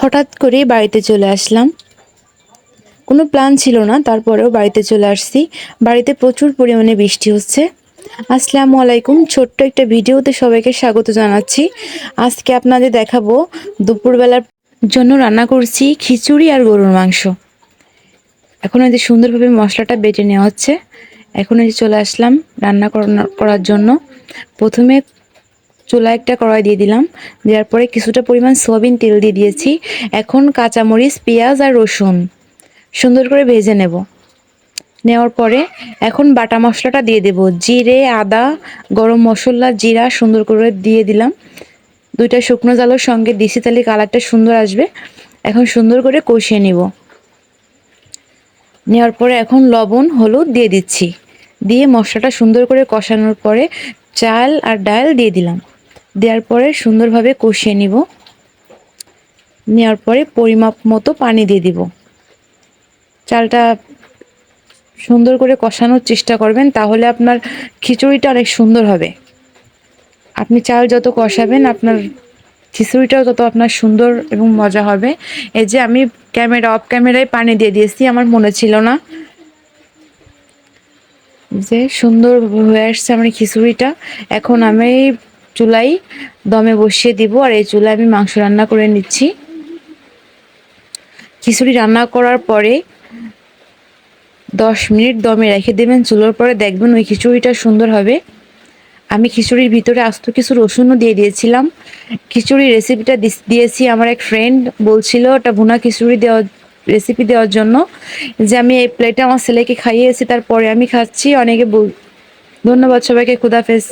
হঠাৎ করে বাড়িতে চলে আসলাম। কোনো প্ল্যান ছিল না, তারপরেও বাড়িতে চলে আসছি। বাড়িতে প্রচুর পরিমাণে বৃষ্টি হচ্ছে। আসসালামু আলাইকুম, ছোট্ট একটা ভিডিওতে সবাইকে স্বাগত জানাচ্ছি। আজকে আপনাদের দেখাবো দুপুরবেলার জন্য রান্না করছি খিচুড়ি আর গরুর মাংস। এখন এই যে সুন্দরভাবে মশলাটা বেটে নেওয়া হচ্ছে। এখন এই চলে আসলাম রান্না করার জন্য। প্রথমে চুলা একটা কড়াই দিয়ে দিলাম। দেওয়ার পরে কিছুটা পরিমাণ সয়াবিন তেল দিয়ে দিয়েছি। এখন কাঁচামরিচ, পেঁয়াজ আর রসুন সুন্দর করে ভেজে নেব। নেওয়ার পরে এখন বাটা মশলাটা দিয়ে দেব। জিরে, আদা, গরম মশলা, জিরা সুন্দর করে দিয়ে দিলাম। দুইটা শুকনো জালের সঙ্গে দিছি তাহলে কালারটা সুন্দর আসবে। এখন সুন্দর করে কষিয়ে নিব। নেওয়ার পরে এখন লবণ, হলুদ দিয়ে দিচ্ছি। দিয়ে মশলাটা সুন্দর করে কষানোর পরে চাল আর ডাল দিয়ে দিলাম। দেওয়ার পরে সুন্দরভাবে কষিয়ে নিব। নেওয়ার পরে পরিমাপ মতো পানি দিয়ে দিব। চালটা সুন্দর করে কষানোর চেষ্টা করবেন, তাহলে আপনার খিচুড়িটা অনেক সুন্দর হবে। আপনি চাল যত কষাবেন, আপনার খিচুড়িটাও তত আপনার সুন্দর এবং মজা হবে। এই যে আমি ক্যামেরা, অফ ক্যামেরায় পানি দিয়ে দিয়েছি, আমার মনে ছিল না। যে সুন্দর হয়ে আসছে আমার খিচুড়িটা। এখন আমি চুলাই দমে বসিয়ে দিব আর এই চুলায় আমি মাংস রান্না করে নিচ্ছি। খিচুড়ি রান্না করার পরে দশ মিনিট দমে রেখে দেবেন। চুলোর পরে দেখবেন ওই খিচুড়িটা সুন্দর হবে। আমি খিচুড়ির ভিতরে আস্ত কিছু রসুনও দিয়ে দিয়েছিলাম। খিচুড়ির রেসিপিটা দিয়েছি আমার এক ফ্রেন্ড বলছিল ওটা ভুনা খিচুড়ি দেওয়ার রেসিপি দেওয়ার জন্য যে আমি এই প্লেটে আমার ছেলেকে খাইয়েছি, তারপরে আমি খাচ্ছি। অনেকে বল, ধন্যবাদ সবাইকে খুদাফেজ